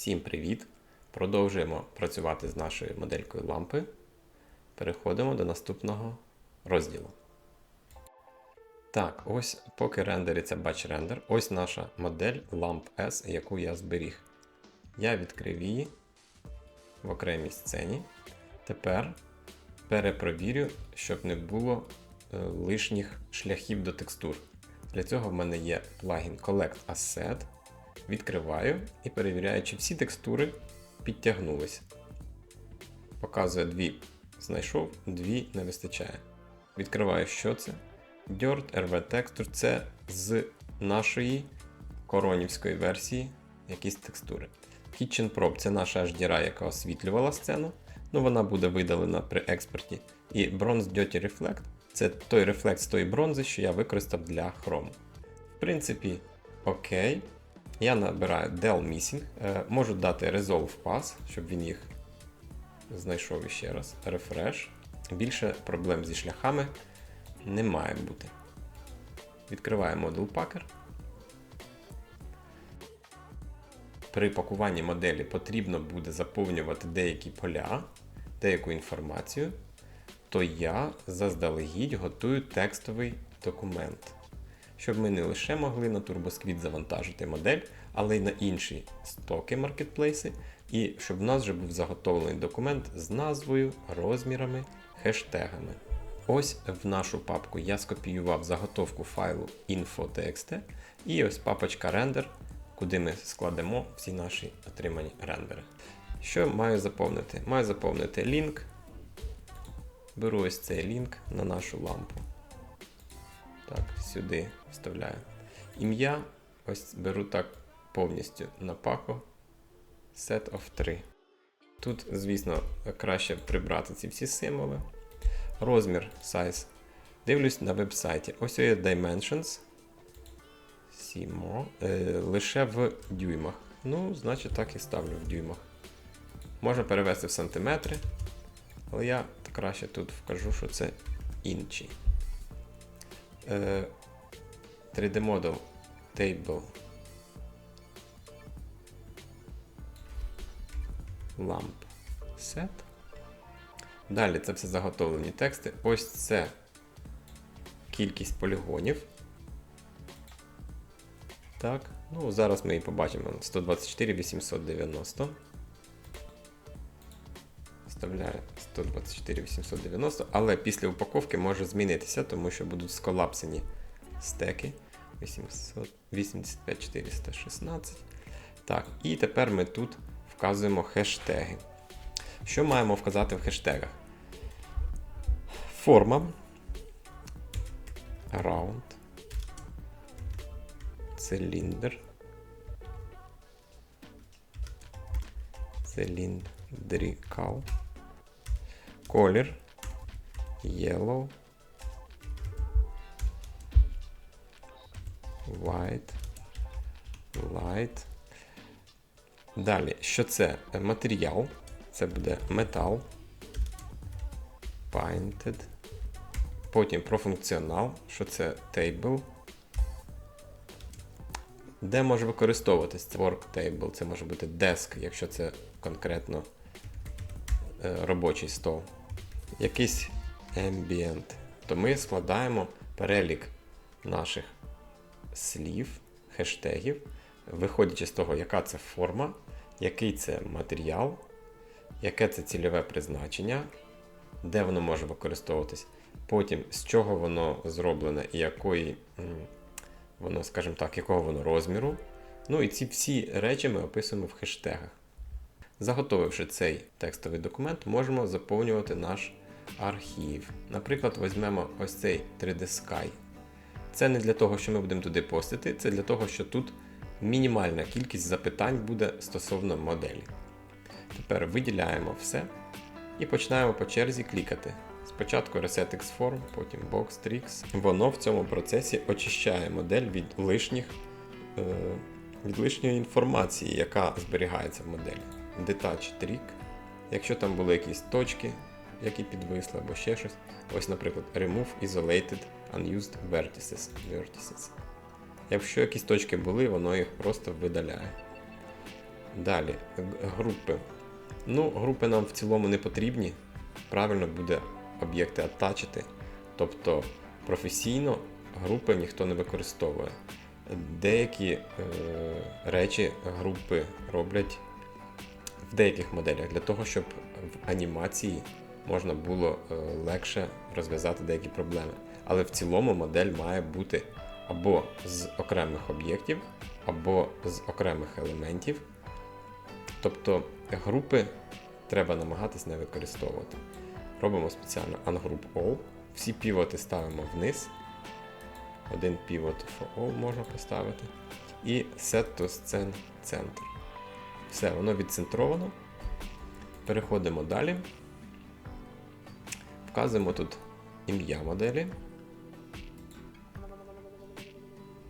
Всім привіт! Продовжуємо працювати з нашою моделькою лампи. Переходимо до наступного розділу. Так, ось поки рендериться Batch Render, ось наша модель Lamp S, яку я зберіг. Я відкрив її в окремій сцені. Тепер перепровірю, щоб не було е, лишніх шляхів до текстур. Для цього в мене є плагін Collect Asset. Відкриваю і перевіряю, чи всі текстури підтягнулися. Показує дві знайшов, дві не вистачає. Відкриваю, що це. Dirt RV Texture це з нашої коронівської версії якісь текстури. Kitchen Probe це наша HDRI, яка освітлювала сцену. Ну, вона буде видалена при експорті. І Bronze Dirty Reflect це той рефлекс тої бронзи, що я використав для хрому. В принципі, окей. Я набираю Del Missing. Е, можу дати Resolve Pass, щоб він їх знайшов іще раз. Refresh. Більше проблем зі шляхами не має бути. Відкриваю Model Packer. При пакуванні моделі потрібно буде заповнювати деякі поля, деяку інформацію, то я заздалегідь готую текстовий документ, щоб ми не лише могли на TurboSquid завантажити модель, але й на інші стоки маркетплейси, і щоб в нас вже був заготовлений документ з назвою, розмірами, хештегами. Ось в нашу папку я скопіював заготовку файлу info.txt і ось папочка render, куди ми складемо всі наші отримані рендери. Що маю заповнити? Маю заповнити лінк. Беру ось цей лінк на нашу лампу. Так, сюди вставляю. Ім'я ось беру так повністю на пако. Set of 3. Тут, звісно, краще прибрати ці всі символи. Розмір size. Дивлюсь на веб-сайті. Ось є Dimensions. Сімо. Е, лише в дюймах. Ну, значить, так і ставлю в дюймах. Можна перевести в сантиметри. Але я краще тут вкажу, що це інчі. Е, 3D Model Table. Lamp Set. Далі це все заготовлені тексти. Ось це кількість полігонів. Так, ну зараз ми її побачимо 124 890. Вставляю 124 890, але після упаковки може змінитися, тому що будуть сколапсені стеки 85 416. Так, і тепер ми тут вказуємо хештеги. Що маємо вказати в хештегах? Форма. Round. Циліндр. Циліндрикал. Колір. Yellow. White. Light. Далі, що це? Матеріал. Це буде метал. Painted. Потім про функціонал, що це table. Де може використовуватись це work table, це може бути desk, якщо це конкретно е, робочий стол. Якийсь ambient. То ми складаємо перелік наших слів, хештегів, виходячи з того, яка це форма, який це матеріал, яке це цільове призначення, де воно може використовуватись. Потім з чого воно зроблене і якої воно, скажімо так, якого воно розміру. Ну і ці всі речі ми описуємо в хештегах. Заготовивши цей текстовий документ, можемо заповнювати наш архів. Наприклад, візьмемо ось цей 3D Sky. Це не для того, що ми будемо туди постити, це для того, що тут мінімальна кількість запитань буде стосовно моделі. Тепер виділяємо все і починаємо по черзі клікати. Спочатку ResetX Form, потім Boxtrix. Воно в цьому процесі очищає модель від лишніх, е, від лишньої інформації, яка зберігається в моделі. Detach Trick. Якщо там були якісь точки, які підвисли або ще щось. Ось, наприклад, Remove Isolated Unused Vertices. vertices. Якщо якісь точки були, воно їх просто видаляє. Далі, групи. Ну, групи нам в цілому не потрібні. Правильно буде об'єкти атачити. Тобто професійно групи ніхто не використовує. Деякі е, речі групи роблять в деяких моделях для того, щоб в анімації можна було е, легше розв'язати деякі проблеми. Але в цілому модель має бути або з окремих об'єктів, або з окремих елементів. Тобто групи треба намагатись не використовувати. Робимо спеціально ungroup all. Всі півоти ставимо вниз. Один pivot for all можна поставити. І set to scene center. Все, воно відцентровано. Переходимо далі. Вказуємо тут ім'я моделі.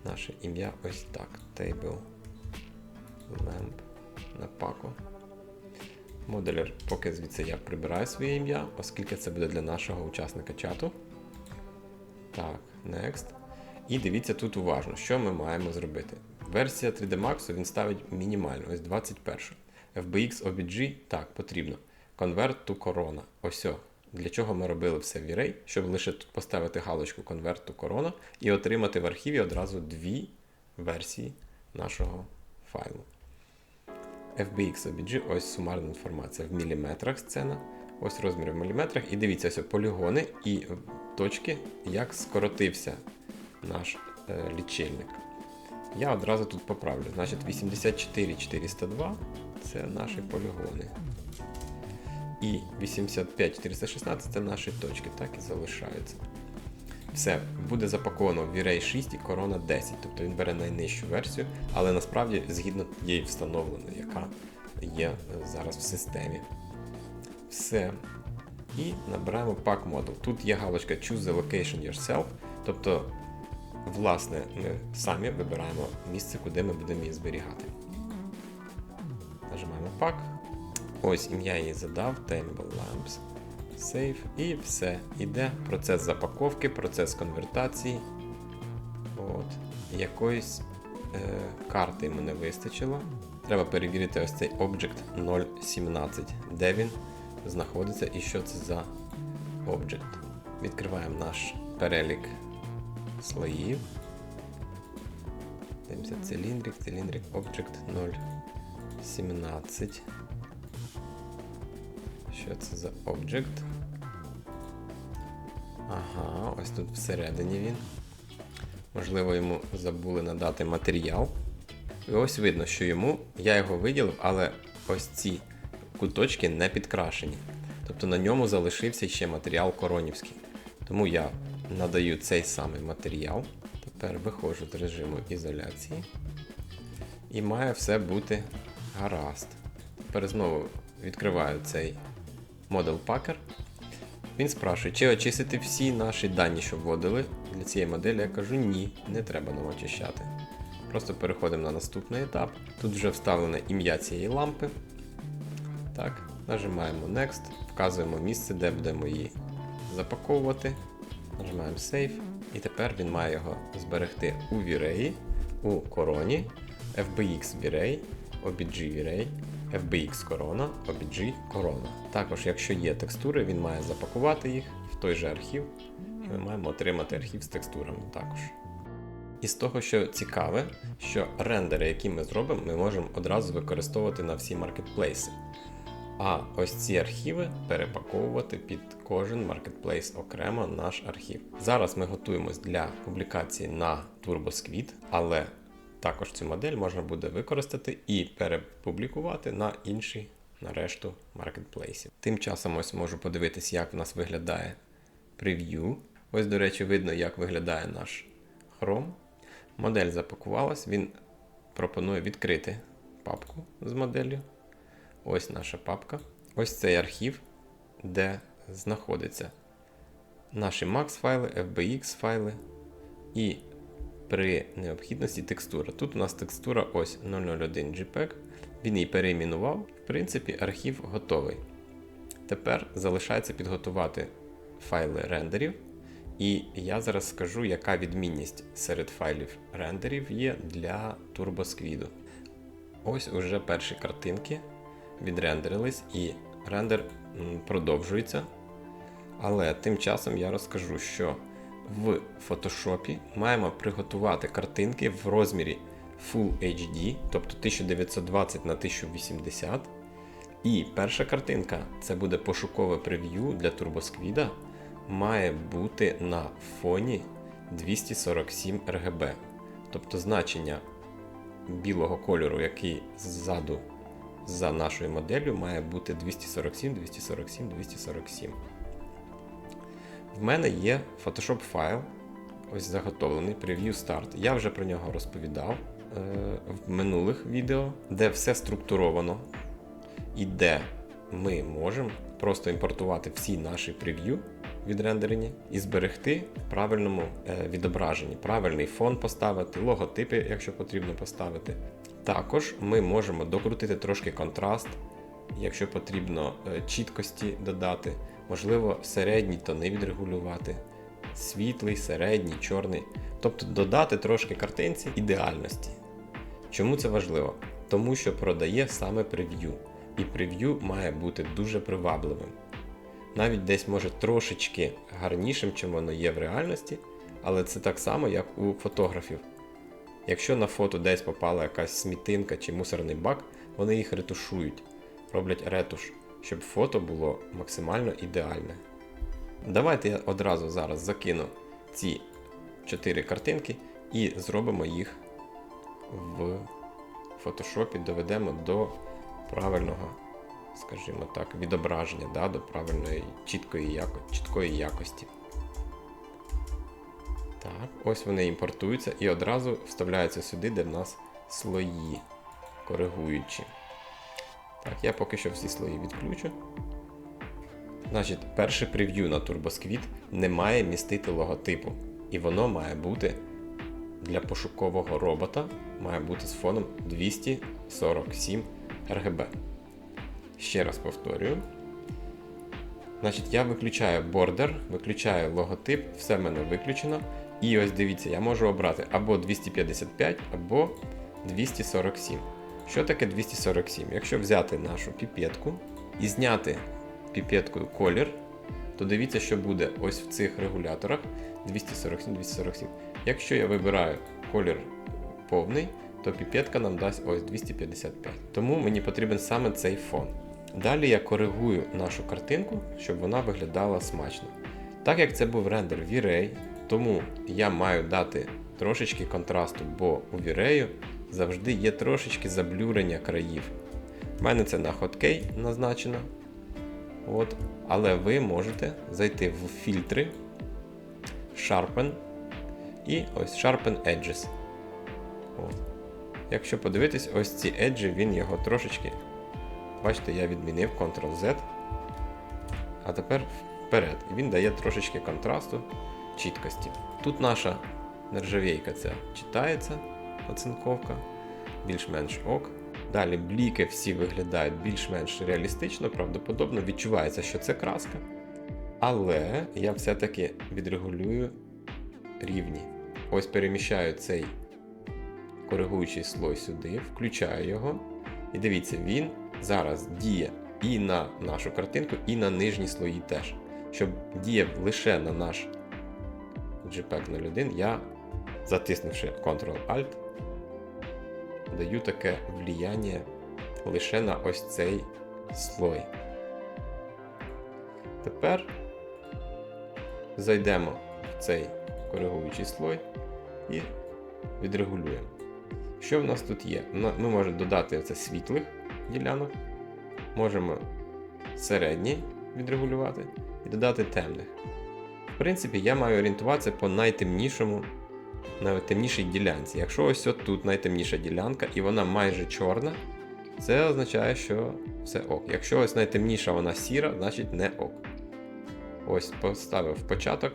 Наше ім'я ось так. Table lamp на паку. Моделер, поки звідси я прибираю своє ім'я, оскільки це буде для нашого учасника чату. Так, next. І дивіться тут уважно, що ми маємо зробити. Версія 3D Max він ставить мінімально, ось 21. FBX OBG, так, потрібно. Convert to Corona. Ось. Для чого ми робили все в V-Ray, щоб лише тут поставити галочку to Corona і отримати в архіві одразу дві версії нашого файлу. FBX OBG, ось сумарна інформація в міліметрах сцена. Ось розміри в міліметрах. І дивіться, ось полігони і точки, як скоротився наш е, лічильник. Я одразу тут поправлю. Значить, 84 402 це наші полігони. І 85 416 це наші точки, так і залишаються. Все, буде запаковано в V-Ray 6 і Corona 10, тобто він бере найнижчу версію, але насправді згідно тієї встановленої, яка є е, зараз в системі. Все. І набираємо Pack Model. Тут є галочка Choose the location yourself, тобто, власне, ми самі вибираємо місце, куди ми будемо її зберігати. Нажимаємо Pack. Ось ім'я її задав, Table Lamps. Save і все. Іде процес запаковки, процес конвертації. От. Якоїсь е, карти йому не вистачило. Треба перевірити ось цей Object 017, де він знаходиться і що це за Object. Відкриваємо наш перелік слоїв. Дивимося циліндрик, циліндрик Object 017. Що це за Object? Ага, ось тут всередині він. Можливо, йому забули надати матеріал. І ось видно, що йому я його виділив, але ось ці куточки не підкрашені. Тобто на ньому залишився ще матеріал коронівський. Тому я надаю цей самий матеріал. Тепер виходжу з режиму ізоляції. І має все бути гаразд. Тепер знову відкриваю цей Model Packer. Він спрашує, чи очистити всі наші дані, що вводили для цієї моделі. Я кажу, ні, не треба нам очищати. Просто переходимо на наступний етап. Тут вже вставлене ім'я цієї лампи. Так, нажимаємо Next, вказуємо місце, де будемо її запаковувати. Нажимаємо Save. І тепер він має його зберегти у V-Ray, у короні, FBX V-Ray, OBG V-Ray, FBX Corona, OBG Corona. Також, якщо є текстури, він має запакувати їх в той же архів, і ми маємо отримати архів з текстурами також. І з того, що цікаве, що рендери, які ми зробимо, ми можемо одразу використовувати на всі маркетплейси. А ось ці архіви перепаковувати під кожен маркетплейс окремо наш архів. Зараз ми готуємось для публікації на TurboSquid, але також цю модель можна буде використати і перепублікувати на інші на решту маркетплейсів. Тим часом ось можу подивитись, як в нас виглядає прев'ю. Ось, до речі, видно, як виглядає наш Chrome. Модель запакувалась, він пропонує відкрити папку з моделлю. Ось наша папка. Ось цей архів, де знаходяться наші MAX файли, FBX файли і при необхідності текстура. Тут у нас текстура ось 001 JPEG. Він її переіменував. В принципі, архів готовий. Тепер залишається підготувати файли рендерів. І я зараз скажу, яка відмінність серед файлів рендерів є для TurboSquid. Ось уже перші картинки відрендерились і рендер продовжується. Але тим часом я розкажу, що в Photoshop маємо приготувати картинки в розмірі Full HD, тобто 1920 на 1080. І перша картинка це буде пошукове прев'ю для TurboSquid, має бути на фоні 247 RGB. Тобто значення білого кольору, який ззаду за нашою моделлю, має бути 247, 247, 247. В мене є Photoshop файл, ось заготовлений Preview Start. Я вже про нього розповідав е, в минулих відео, де все структуровано і де ми можемо просто імпортувати всі наші прев'ю відрендерені і зберегти в правильному е, відображенні, правильний фон поставити, логотипи, якщо потрібно поставити. Також ми можемо докрутити трошки контраст, якщо потрібно е, чіткості додати, можливо, середній тони відрегулювати, світлий, середній, чорний. Тобто додати трошки картинці ідеальності. Чому це важливо? Тому що продає саме прев'ю, і прев'ю має бути дуже привабливим. Навіть десь може трошечки гарнішим, чим воно є в реальності, але це так само, як у фотографів. Якщо на фото десь попала якась смітинка чи мусорний бак, вони їх ретушують, роблять ретуш, щоб фото було максимально ідеальне. Давайте я одразу зараз закину ці 4 картинки і зробимо їх в фотошопі, доведемо до правильного, скажімо так, відображення, да, до правильної чіткої, яко, чіткої якості. Так, ось вони імпортуються і одразу вставляються сюди, де в нас слої коригуючі. Так, я поки що всі слої відключу. Значить, перше прев'ю на TurboSquid не має містити логотипу. І воно має бути для пошукового робота, має бути з фоном 247 RGB. Ще раз повторюю. Значить, я виключаю бордер, виключаю логотип, все в мене виключено. І ось дивіться, я можу обрати або 255, або 247. Що таке 247? Якщо взяти нашу піпетку і зняти піпеткою колір, то дивіться, що буде ось в цих регуляторах 247-247. Якщо я вибираю колір повний, то піпетка нам дасть ось 255. Тому мені потрібен саме цей фон. Далі я коригую нашу картинку, щоб вона виглядала смачно. Так як це був рендер V-Ray, тому я маю дати трошечки контрасту, бо у V-Ray завжди є трошечки заблюрення країв. У мене це на Hotkey назначено. От. Але ви можете зайти в фільтри, Sharpen і ось Sharpen Edges. От. Якщо подивитись, ось ці еджі, він його трошечки. Бачите, я відмінив Ctrl-Z. А тепер вперед. І він дає трошечки контрасту, чіткості. Тут наша нержавійка ця читається, оцинковка, більш-менш ок. Далі бліки всі виглядають більш-менш реалістично, правдоподобно, відчувається, що це краска. Але я все-таки відрегулюю рівні. Ось переміщаю цей коригуючий слой сюди, включаю його. І дивіться, він зараз діє і на нашу картинку, і на нижні слої теж. Щоб діяв лише на наш JPEG 01, я, затиснувши Ctrl-Alt, даю таке вліяння лише на ось цей слой. Тепер зайдемо в цей коригуючий слой і відрегулюємо. Що в нас тут є? Ми можемо додати оце світлих ділянок, можемо середні відрегулювати і додати темних. В принципі, я маю орієнтуватися по найтемнішому, найтемнішій ділянці. Якщо ось тут найтемніша ділянка і вона майже чорна, це означає, що все ок. Якщо ось найтемніша вона сіра, значить не ок. Ось поставив початок.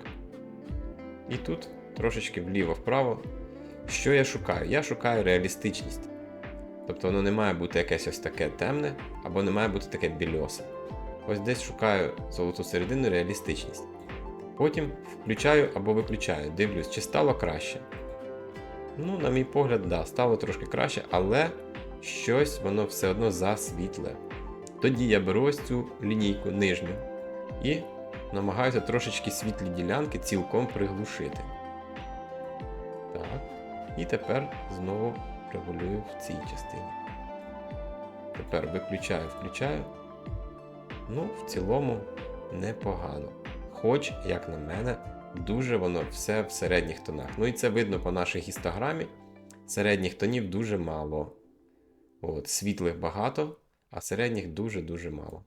І тут трошечки вліво-вправо. Що я шукаю? Я шукаю реалістичність. Тобто воно не має бути якесь ось таке темне, або не має бути таке більосе. Ось десь шукаю золоту середину реалістичність. Потім включаю або виключаю, дивлюсь, чи стало краще. Ну, на мій погляд, да, стало трошки краще, але щось воно все одно засвітле. Тоді я беру ось цю лінійку нижню і намагаюся трошечки світлі ділянки цілком приглушити. Так. І тепер знову регулюю в цій частині. Тепер виключаю, включаю. Ну, в цілому непогано. Хоч, як на мене, дуже воно все в середніх тонах. Ну і це видно по нашій гістограмі. Середніх тонів дуже мало. От, світлих багато, а середніх дуже-дуже мало.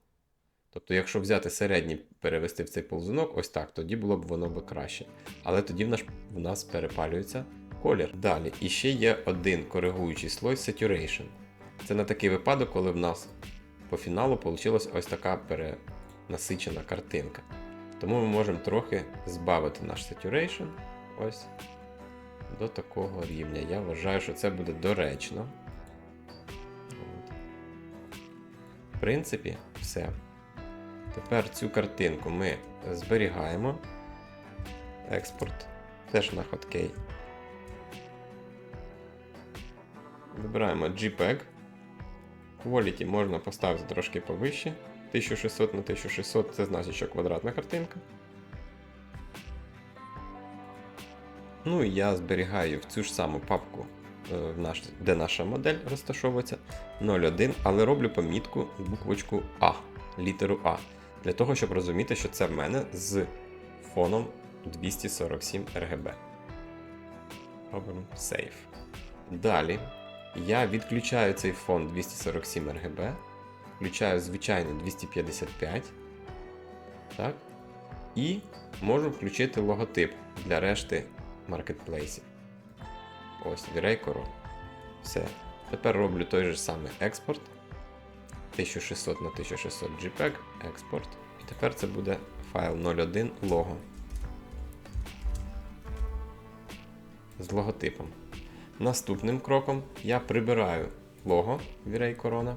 Тобто, якщо взяти середній перевести в цей повзунок, ось так, тоді було б воно би краще. Але тоді в нас, в нас перепалюється колір. Далі, і ще є один коригуючий слой Saturation. Це на такий випадок, коли в нас по фіналу вийшла ось така перенасичена картинка. Тому ми можемо трохи збавити наш Saturation ось до такого рівня. Я вважаю, що це буде доречно. От. В принципі, все. Тепер цю картинку ми зберігаємо. Експорт. Теж на хоткей. Вибираємо JPEG. Quality можна поставити трошки повище. 1600 на 1600 це значить, що квадратна картинка. Ну і я зберігаю в цю ж саму папку, е, де наша модель розташовується 01, але роблю помітку буквочку А, літеру А. Для того, щоб розуміти, що це в мене з фоном 247 RGB. Робимо Save. Далі я відключаю цей фон 247 RGB, включаю звичайний 255. Так. І можу включити логотип для решти маркетплейсів. Ось, Virey Coron. Все. Тепер роблю той же самий експорт. 1600 на 1600 JPEG, експорт. І тепер це буде файл 01 logo. З логотипом. Наступним кроком я прибираю лого Virey Corona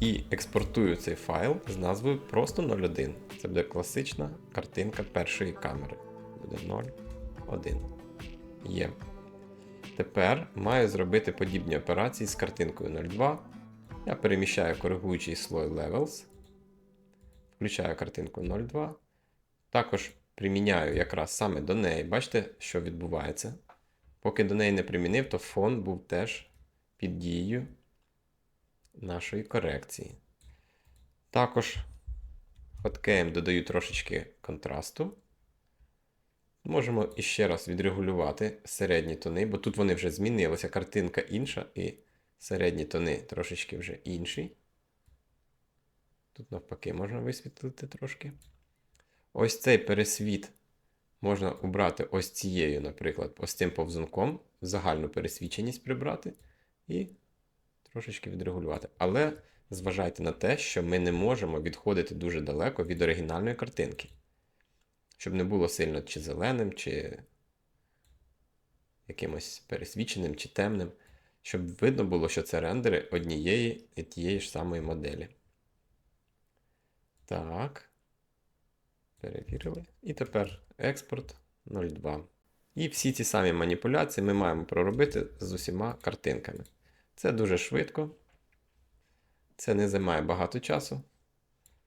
і експортую цей файл з назвою просто 01. Це буде класична картинка першої камери. Буде 0,1. Є. Тепер маю зробити подібні операції з картинкою 02. Я переміщаю коригуючий слой Levels. Включаю картинку 02. Також приміняю якраз саме до неї. Бачите, що відбувається. Поки до неї не примінив, то фон був теж під дією нашої корекції. Також хоткеєм додаю трошечки контрасту. Можемо іще раз відрегулювати середні тони, бо тут вони вже змінилися, картинка інша, і середні тони трошечки вже інші. Тут навпаки можна висвітлити трошки. Ось цей пересвіт можна обрати ось цією, наприклад, ось цим повзунком, загальну пересвіченість прибрати і трошечки відрегулювати. Але зважайте на те, що ми не можемо відходити дуже далеко від оригінальної картинки. Щоб не було сильно чи зеленим, чи якимось пересвіченим, чи темним. Щоб видно було, що це рендери однієї і тієї ж самої моделі. Так. Перевірили. І тепер експорт 02. І всі ці самі маніпуляції ми маємо проробити з усіма картинками. Це дуже швидко. Це не займає багато часу.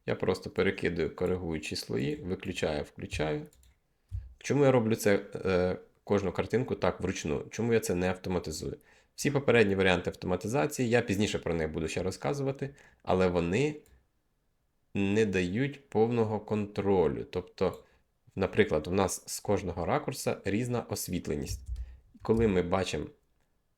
Я просто перекидую коригуючі слої, виключаю, включаю. Чому я роблю це е, кожну картинку так вручну? Чому я це не автоматизую? Всі попередні варіанти автоматизації, я пізніше про них буду ще розказувати, але вони не дають повного контролю. Тобто, наприклад, у нас з кожного ракурса різна освітленість. Коли ми бачимо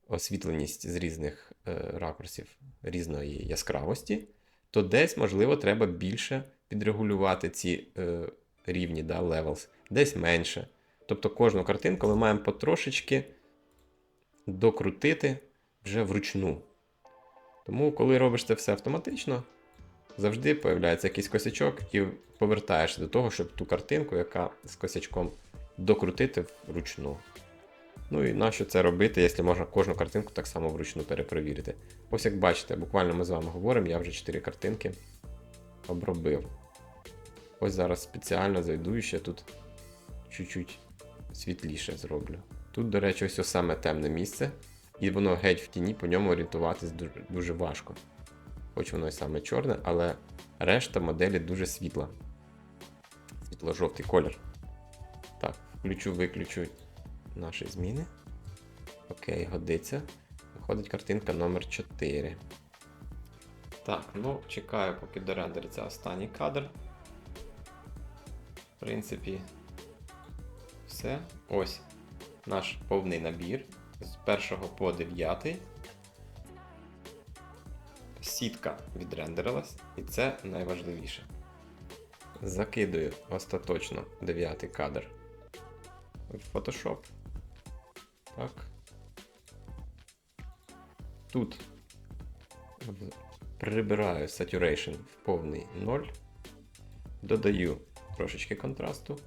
освітленість з різних е, ракурсів різної яскравості, то десь, можливо, треба більше підрегулювати ці е, рівні да, levels, десь менше. Тобто кожну картинку ми маємо потрошечки докрутити вже вручну. Тому, коли робиш це все автоматично, завжди появляється якийсь косячок і повертаєшся до того, щоб ту картинку, яка з косячком докрутити вручну. Ну і нащо це робити, якщо можна кожну картинку так само вручну перепровірити. Ось як бачите, буквально ми з вами говоримо, я вже 4 картинки обробив. Ось зараз спеціально зайду і ще тут чуть-чуть світліше зроблю. Тут, до речі, ось саме темне місце і воно геть в тіні, по ньому орієнтуватись дуже, дуже важко. Хоч воно і саме чорне, але решта моделі дуже світла. Світло-жовтий колір. Так, включу, виключу наші зміни. Окей, годиться. Виходить картинка номер 4. Так, ну чекаю, поки дорендериться останній кадр. В принципі, все. Ось наш повний набір з 1 по 9. Сітка відрендерилась, і це найважливіше. Закидую остаточно 9 кадр в Photoshop. Так. Тут прибираю saturation в повний 0. Додаю трошечки контрасту.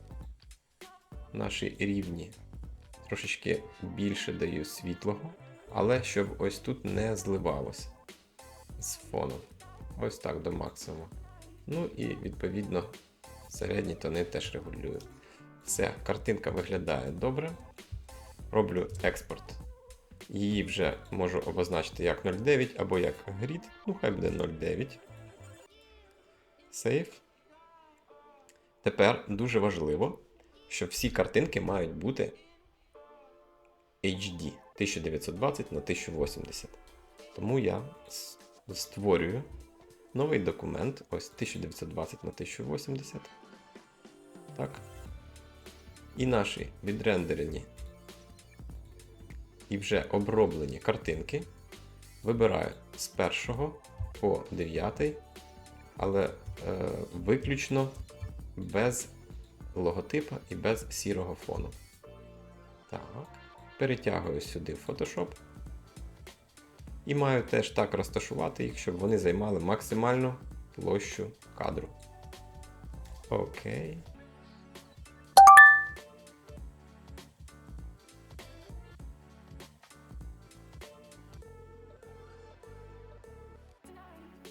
Наші рівні трошечки більше даю світлого, але щоб ось тут не зливалося з фоном. Ось так до максимуму. Ну і відповідно середні тони теж регулюю. Все, картинка виглядає добре. Роблю експорт. Її вже можу обозначити як 0.9 або як grid. Ну, хай буде 0.9. Save. Тепер дуже важливо, що всі картинки мають бути HD 1920 на 1080. Тому я створюю новий документ, ось 1920 на 1080. Так. І наші відрендерені і вже оброблені картинки вибираю з 1 по 9, але е, виключно без логотипа і без сірого фону. Так. Перетягую сюди Photoshop. І маю теж так розташувати їх, щоб вони займали максимальну площу кадру. Окей.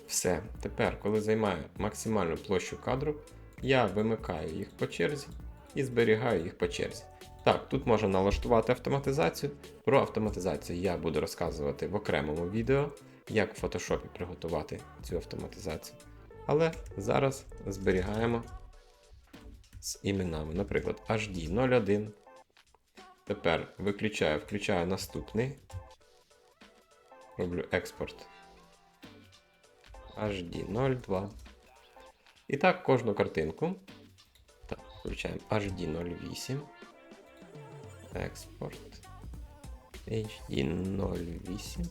Все, тепер, коли займаю максимальну площу кадру, я вимикаю їх по черзі і зберігаю їх по черзі. Так, тут можна налаштувати автоматизацію. Про автоматизацію я буду розказувати в окремому відео, як в Photoshop приготувати цю автоматизацію. Але зараз зберігаємо з іменами. Наприклад, HD01. Тепер виключаю, включаю наступний. Роблю експорт HD02. І так кожну картинку. Так, включаємо HD08. Експорт. HD08.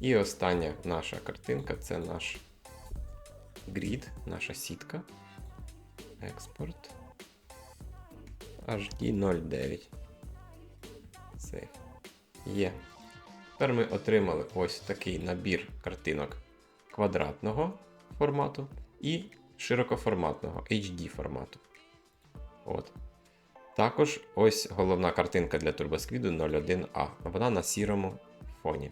І остання наша картинка це наш грід, наша сітка. Експорт. HD09. Сейф. Є. Тепер ми отримали ось такий набір картинок квадратного формату і широкоформатного HD формату. От. Також ось головна картинка для TurboSquid 01А. Вона на сірому фоні.